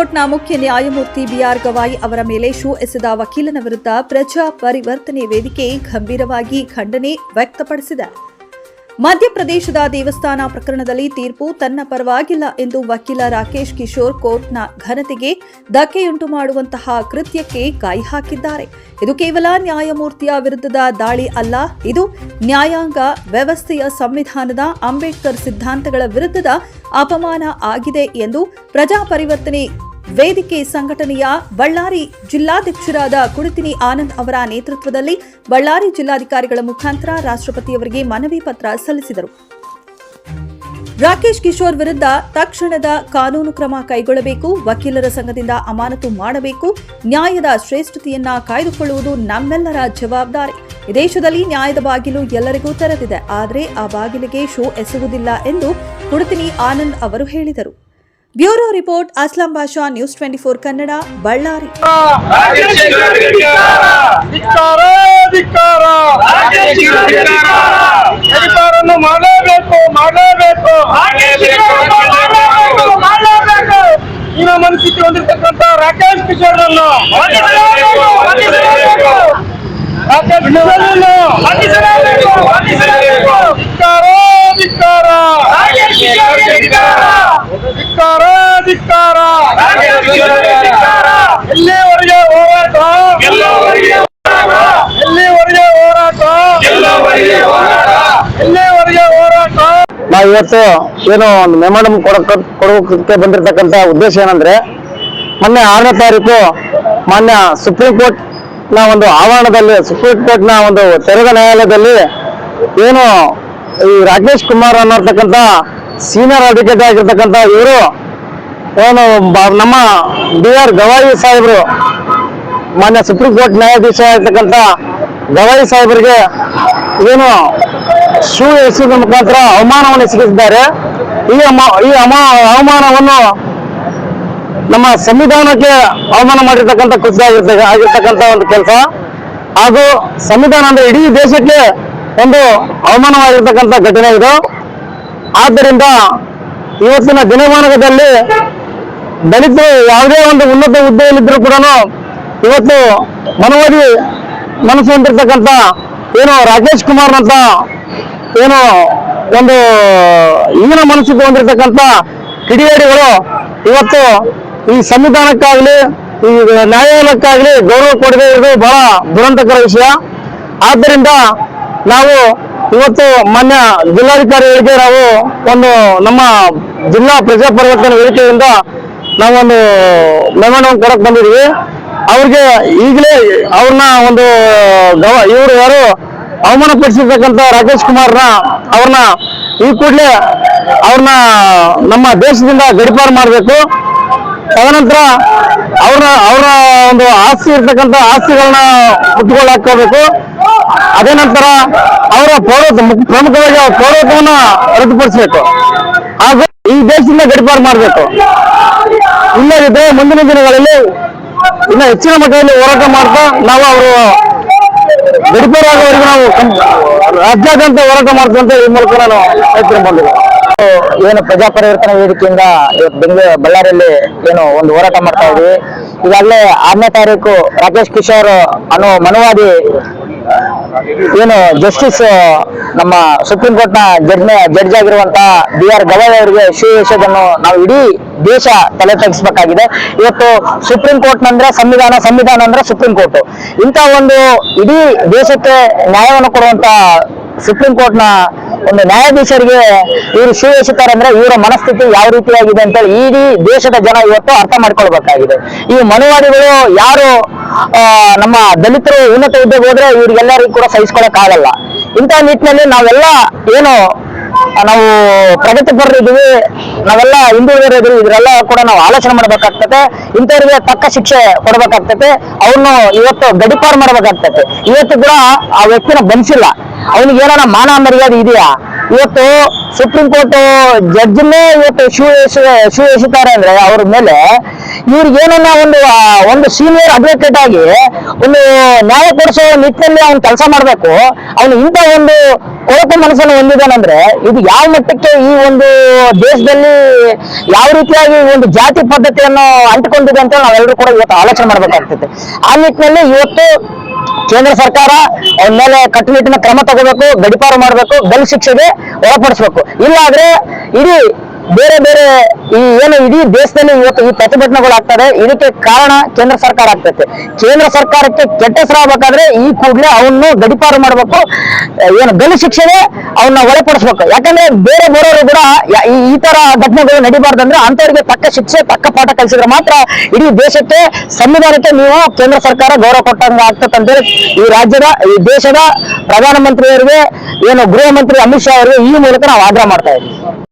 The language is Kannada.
ಕೋರ್ಟ್ನ ಮುಖ್ಯ ನ್ಯಾಯಮೂರ್ತಿ ಬಿಆರ್ ಗವಾಯಿ ಅವರ ಮೇಲೆ ಶೂ ಎಸೆದ ವಕೀಲನ ವಿರುದ್ಧ ಪ್ರಜಾ ಪರಿವರ್ತನೆ ವೇದಿಕೆ ಗಂಭೀರವಾಗಿ ಖಂಡನೆ ವ್ಯಕ್ತಪಡಿಸಿದೆ. ಮಧ್ಯಪ್ರದೇಶದ ದೇವಸ್ಥಾನ ಪ್ರಕರಣದಲ್ಲಿ ತೀರ್ಪು ತನ್ನ ಪರವಾಗಿಲ್ಲ ಎಂದು ವಕೀಲ ರಾಕೇಶ್ ಕಿಶೋರ್ ಕೋರ್ಟ್ನ ಘನತೆಗೆ ಧಕ್ಕೆಯುಂಟು ಮಾಡುವಂತಹ ಕೃತ್ಯಕ್ಕೆ ಕೈ ಹಾಕಿದ್ದಾರೆ. ಇದು ಕೇವಲ ನ್ಯಾಯಮೂರ್ತಿಯ ವಿರುದ್ಧದ ದಾಳಿ ಅಲ್ಲ, ಇದು ನ್ಯಾಯಾಂಗ ವ್ಯವಸ್ಥೆಯ ಸಂವಿಧಾನದ ಅಂಬೇಡ್ಕರ್ ಸಿದ್ಧಾಂತಗಳ ವಿರುದ್ಧದ ಅಪಮಾನ ಆಗಿದೆ ಎಂದು ಪ್ರಜಾ ಪರಿವರ್ತನೆ ವೇದಿಕೆ ಸಂಘಟನೆಯ ಬಳ್ಳಾರಿ ಜಿಲ್ಲಾಧ್ಯಕ್ಷರಾದ ಕುಡಿತಿನಿ ಆನಂದ್ ಅವರ ನೇತೃತ್ವದಲ್ಲಿ ಬಳ್ಳಾರಿ ಜಿಲ್ಲಾಧಿಕಾರಿಗಳ ಮುಖಾಂತರ ರಾಷ್ಟ್ರಪತಿಯವರಿಗೆ ಮನವಿ ಪತ್ರ ಸಲ್ಲಿಸಿದರು. ರಾಕೇಶ್ ಕಿಶೋರ್ ವಿರುದ್ಧ ತಕ್ಷಣದ ಕಾನೂನು ಕ್ರಮ ಕೈಗೊಳ್ಳಬೇಕು, ವಕೀಲರ ಸಂಘದಿಂದ ಅಮಾನತು ಮಾಡಬೇಕು, ನ್ಯಾಯದ ಶ್ರೇಷ್ಠತೆಯನ್ನ ಕಾಯ್ದುಕೊಳ್ಳುವುದು ನಮ್ಮೆಲ್ಲರ ಜವಾಬ್ದಾರಿ. ದೇಶದಲ್ಲಿ ನ್ಯಾಯದ ಬಾಗಿಲು ಎಲ್ಲರಿಗೂ ತೆರೆದಿದೆ, ಆದರೆ ಆ ಬಾಗಿಲಿಗೆ ಶೋ ಎಸಗುವುದಿಲ್ಲ ಎಂದು ಕುಡಿತಿನಿ ಆನಂದ್ ಅವರು ಹೇಳಿದರು. Bureau report Aslam Basha news twenty four Kannada Ballari ಮಾಡಲೇಬೇಕು ಮಾಡಲೇಬೇಕು ರಾಕೇಶ್ ಧಿಕ್ಕಾರ ಧಿಕ್ಕಾರ ಧಿಕ್ಕಾರ ಧಿಕ್ಕಾರ. ಎಲ್ಲಿವರೆಗೆ ಹೋರಾಟ? ಎಲ್ಲಿವರೆಗೆ ಹೋರಾಟ? ಎಲ್ಲಿವರೆಗೆ ಹೋರಾಟ? ನಾವು ಇವತ್ತು ಏನು ಒಂದು ಮೆಮೊರಂ ಕೊಡಕ್ಕೆ ಕೊಡೋಕೆ ಬಂದಿರತಕ್ಕಂತ ಉದ್ದೇಶ ಏನಂದ್ರೆ ಮೊನ್ನೆ ಆರನೇ ತಾರೀಕು ಮಾನ್ಯ ಸುಪ್ರೀಂ ಕೋರ್ಟ್ನ ಒಂದು ಆವರಣದಲ್ಲಿ ಸುಪ್ರೀಂ ಕೋರ್ಟ್ನ ಒಂದು ತೆರೆದ ನ್ಯಾಯಾಲಯದಲ್ಲಿ ಏನು ಈ ರಾಜೇಶ್ ಕುಮಾರ್ ಅನ್ನತಕ್ಕಂತ ಸೀನಿಯರ್ ಅಧಿಕಾರಿ ಆಗಿರ್ತಕ್ಕಂತ ಇವರು, ಏನು ನಮ್ಮ ಬಿ ಆರ್ ಗವಾಯಿ ಸಾಹೇಬರು, ಮಾನ್ಯ ಸುಪ್ರೀಂ ಕೋರ್ಟ್ ನ್ಯಾಯಾಧೀಶ ಆಗಿರ್ತಕ್ಕಂಥ ಗವಾಯಿ ಸಾಹೇಬರಿಗೆ ಏನು ಶೂ ಎಸೆದ ಮುಖಾಂತರ ಅವಮಾನವನ್ನು ಎಸಗಿಸಿದ್ದಾರೆ. ಈ ಈ ಅವಮಾನವನ್ನು ನಮ್ಮ ಸಂವಿಧಾನಕ್ಕೆ ಅವಮಾನ ಮಾಡಿರ್ತಕ್ಕಂಥ ಕೃತ್ಯ ಆಗಿರ್ತ, ಆಗಿರ್ತಕ್ಕಂಥ ಒಂದು ಕೆಲಸ. ಹಾಗೂ ಸಂವಿಧಾನ ಅಂದ್ರೆ ಇಡೀ ದೇಶಕ್ಕೆ ಒಂದು ಅವಮಾನವಾಗಿರ್ತಕ್ಕಂಥ ಘಟನೆ ಇದು. ಆದ್ದರಿಂದ ಇವತ್ತಿನ ದಿನಮಾನದಲ್ಲಿ ದಲಿತರು ಯಾವುದೇ ಒಂದು ಉನ್ನತ ಹುದ್ದೆಯಲ್ಲಿದ್ದರೂ ಕೂಡ ಇವತ್ತು ಮನೋವಾದಿ ಮನಸ್ಸು ಹೊಂದಿರ್ತಕ್ಕಂಥ ಏನು ರಾಕೇಶ್ ಕುಮಾರ್ನಂತ ಏನು ಒಂದು ಈಗಿನ ಮನಸ್ಸಿಗೆ ಹೊಂದಿರತಕ್ಕಂಥ ಕಿಡಿಗೇಡಿಗಳು ಇವತ್ತು ಈ ಸಂವಿಧಾನಕ್ಕಾಗಲಿ, ಈ ನ್ಯಾಯಾಲಯಕ್ಕಾಗಲಿ ಗೌರವ ಕೊಡದೇ ಇರೋದು ಬಹಳ ದುರಂತಕರ ವಿಷಯ. ಆದ್ದರಿಂದ ನಾವು ಇವತ್ತು ಮಾನ್ಯ ಜಿಲ್ಲಾಧಿಕಾರಿಗಳಿಗೆ ನಾವು ಒಂದು ನಮ್ಮ ಜಿಲ್ಲಾ ಪ್ರಜಾ ಪರಿವರ್ತನೆ ವೇದಿಕೆಯಿಂದ ನಾವೊಂದು ಮೆಮೊರಂ ಕೊಡಕ್ ಬಂದಿದ್ದೀವಿ. ಅವ್ರಿಗೆ ಈಗಲೇ ಅವ್ರನ್ನ ಒಂದು, ಗವ, ಇವರು ಯಾರು ಅವಮಾನ ಪಡಿಸಿರ್ತಕ್ಕಂಥ ರಾಕೇಶ್ ಕುಮಾರ್ನ ಅವ್ರನ್ನ ಈ ಕೂಡಲೇ ಅವ್ರನ್ನ ನಮ್ಮ ದೇಶದಿಂದ ಗಡಿಪಾರು ಮಾಡಬೇಕು. ತದನಂತರ ಅವ್ರನ್ನ ಅವರ ಒಂದು ಆಸ್ತಿ ಇರ್ತಕ್ಕಂಥ ಆಸ್ತಿಗಳನ್ನ ಮುಟ್ಕೊಳ್ಳಾಕೋಬೇಕು ಅದೇ ನಂತರ ಅವರ ಪೌರತ್ವ ಪ್ರಮುಖವಾಗಿ ಅವರ ಪೌರತ್ವವನ್ನ ರದ್ದುಪಡಿಸಬೇಕು. ಹಾಗೂ ಈ ದೇಶದಿಂದ ಗಡಿಪಾರು ಮಾಡಬೇಕು. ಇಲ್ಲದಿದ್ದರೆ ಮುಂದಿನ ದಿನಗಳಲ್ಲಿ ಇನ್ನು ಹೆಚ್ಚಿನ ಮಟ್ಟದಲ್ಲಿ ಹೋರಾಟ ಮಾಡ್ತಾ ನಾವು ಅವರು ಗಡಿಪಾರಾಗುವವರೆಗೂ ನಾವು ರಾಜ್ಯಾದ್ಯಂತ ಹೋರಾಟ ಮಾಡ್ತಂತ ಈ ಮೂಲಕ ನಾನು ಹೇಳ್ತೀನಿ ಬಂದಿದ್ದೆ ಏನು ಪ್ರಜಾ ಪರಿವರ್ತನಾ ವೇದಿಕೆಯಿಂದ ಇವತ್ತು ಬೆಂಗಳೂರು, ಬಳ್ಳಾರಿಯಲ್ಲಿ ಏನು ಒಂದು ಹೋರಾಟ ಮಾಡ್ತಾ ಇದ್ವಿ ಈಗಾಗಲೇ ಆರನೇ ತಾರೀಕು ರಾಕೇಶ್ ಕಿಶೋರ್ ಅನ್ನೋ ಮನುವಾದಿ ಏನು ಜಸ್ಟಿಸ್ ನಮ್ಮ ಸುಪ್ರೀಂ ಕೋರ್ಟ್ನ ಜಡ್ಜ್ ಜಡ್ಜ್ ಆಗಿರುವಂತ ಬಿ ಆರ್ ಗವಾಯ್ ಅವರಿಗೆ ಶಿವಯೋಷದನ್ನು ನಾವು ಇಡೀ ದೇಶ ತಲೆ ತಗ್ಸ್ಬೇಕಾಗಿದೆ. ಇವತ್ತು ಸುಪ್ರೀಂ ಕೋರ್ಟ್ ಅಂದ್ರೆ ಸಂವಿಧಾನ ಸಂವಿಧಾನ ಅಂದ್ರೆ ಸುಪ್ರೀಂ ಕೋರ್ಟ್ ಇಂತ ಒಂದು ಇಡೀ ದೇಶಕ್ಕೆ ನ್ಯಾಯವನ್ನು ಕೊಡುವಂತ ಸುಪ್ರೀಂ ಕೋರ್ಟ್ನ ಒಂದು ನ್ಯಾಯಾಧೀಶರಿಗೆ ಇವರು ಅಂದ್ರೆ ಇವರ ಮನಸ್ಥಿತಿ ಯಾವ ರೀತಿಯಾಗಿದೆ ಅಂತ ಹೇಳಿ ಇಡೀ ದೇಶದ ಜನ ಇವತ್ತು ಅರ್ಥ ಮಾಡ್ಕೊಳ್ಬೇಕಾಗಿದೆ. ಈ ಮನುವಾದಿಗಳು ಯಾರು ನಮ್ಮ ದಲಿತರು ಉನ್ನತ ಹುದ್ದೆಗೆ ಹೋದ್ರೆ ಇವ್ರಿಗೆಲ್ಲರಿಗೂ ಕೂಡ ಸಹಿಸ್ಕೊಳಕ್ ಆಗಲ್ಲ ಇಂತಹ ನಿಟ್ಟಿನಲ್ಲಿ ನಾವೆಲ್ಲ ಏನು, ನಾವು ಪ್ರಗತಿಪರರಿದ್ದೀವಿ ನಾವೆಲ್ಲ ಹಿಂದುಳಿದಿರೋದು ಇದರೆಲ್ಲ ಕೂಡ ನಾವು ಆಲೋಚನೆ ಮಾಡ್ಬೇಕಾಗ್ತದೆ. ಇಂಥವ್ರಿಗೆ ತಕ್ಕ ಶಿಕ್ಷೆ ಕೊಡ್ಬೇಕಾಗ್ತದೆ. ಅವನ್ನು ಇವತ್ತು ಗಡಿಪಾರು ಮಾಡ್ಬೇಕಾಗ್ತದೆ. ಇವತ್ತು ಕೂಡ ಆ ವ್ಯಕ್ತಿನ ಬಂಧಿಸಿಲ್ಲ. ಅವನಿಗೆ ಏನಾರ ಮಾನ ಮರ್ಯಾದೆ ಇದೆಯಾ? ಇವತ್ತು ಸುಪ್ರೀಂ ಕೋರ್ಟ್ ಜಡ್ಜ್ನೇ ಇವತ್ತು ಶೂ ಶೂ ಎಸಿತಾರೆ ಅಂದ್ರೆ ಅವ್ರ ಮೇಲೆ ಇವ್ರಿಗೆ ಏನನ್ನ ಒಂದು ಒಂದು ಸೀನಿಯರ್ ಅಡ್ವೊಕೇಟ್ ಆಗಿ ಒಂದು ನ್ಯಾಯ ಕೊಡಿಸೋ ನಿಟ್ಟಿನಲ್ಲಿ ಅವ್ನು ಕೆಲಸ ಮಾಡಬೇಕು. ಅವನು ಇಂಥ ಒಂದು ಕೊಳಕು ಮನಸ್ಸನ್ನು ಹೊಂದಿದಾನಂದ್ರೆ ಇದು ಯಾವ ಮಟ್ಟಕ್ಕೆ ಈ ಒಂದು ದೇಶದಲ್ಲಿ ಯಾವ ರೀತಿಯಾಗಿ ಒಂದು ಜಾತಿ ಪದ್ಧತಿಯನ್ನು ಅಂಟಿಕೊಂಡಿದೆ ಅಂತ ನಾವೆಲ್ಲರೂ ಕೂಡ ಇವತ್ತು ಆಲೋಚನೆ ಮಾಡ್ಬೇಕಾಗ್ತೈತೆ ಆ ನಿಟ್ಟಿನಲ್ಲಿ ಇವತ್ತು ಕೇಂದ್ರ ಸರ್ಕಾರ ಅವ್ರ ಮೇಲೆ ಕಟ್ಟುನಿಟ್ಟಿನ ಕ್ರಮ ತಗೋಬೇಕು ಗಡಿಪಾರು ಮಾಡಬೇಕು ಬೆಲ್ ಶಿಕ್ಷೆಗೆ ಒಳಪಡಿಸ್ಬೇಕು. ಇಲ್ಲಾದ್ರೆ ಇಡೀ ಬೇರೆ ಬೇರೆ ಈ ಏನು ಇಡೀ ದೇಶದಲ್ಲಿ ಇವತ್ತು ಈ ಪ್ರತಿಭಟನೆಗಳು ಆಗ್ತದೆ. ಇದಕ್ಕೆ ಕಾರಣ ಕೇಂದ್ರ ಸರ್ಕಾರ ಆಗ್ತೈತೆ. ಕೇಂದ್ರ ಸರ್ಕಾರಕ್ಕೆ ಕೆಟ್ಟ ಹೆಸರಾಗಬೇಕಾದ್ರೆ ಈ ಕೂಡಲೇ ಅವನ್ನು ಗಡಿಪಾರು ಮಾಡಬೇಕು. ಏನು ಗಲ್ಲು ಶಿಕ್ಷೆಗೆ ಅವನ್ನ ಒಳಪಡಿಸ್ಬೇಕು. ಯಾಕಂದ್ರೆ ಬೇರೆ ಬೇರೆಯವರು ಕೂಡ ಈ ತರ ಘಟನೆಗಳು ನಡಿಬಾರ್ದಂದ್ರೆ ಅಂತವರಿಗೆ ತಕ್ಕ ಶಿಕ್ಷೆ ತಕ್ಕ ಪಾಠ ಕಲಿಸಿದ್ರೆ ಮಾತ್ರ ಇಡೀ ದೇಶಕ್ಕೆ, ಸಂವಿಧಾನಕ್ಕೆ ನೀವು ಕೇಂದ್ರ ಸರ್ಕಾರ ಗೌರವ ಕೊಟ್ಟಂಗ ಆಗ್ತದೆ ಅಂತೇಳಿ ಈ ರಾಜ್ಯದ, ಈ ದೇಶದ ಪ್ರಧಾನಮಂತ್ರಿಯವರಿಗೆ, ಏನು ಗೃಹ ಮಂತ್ರಿ ಅಮಿತ್ ಶಾ ಅವರಿಗೆ ಈ ಮೂಲಕ ನಾವು ಆಗ್ರಹ ಮಾಡ್ತಾ ಇದ್ದೀವಿ.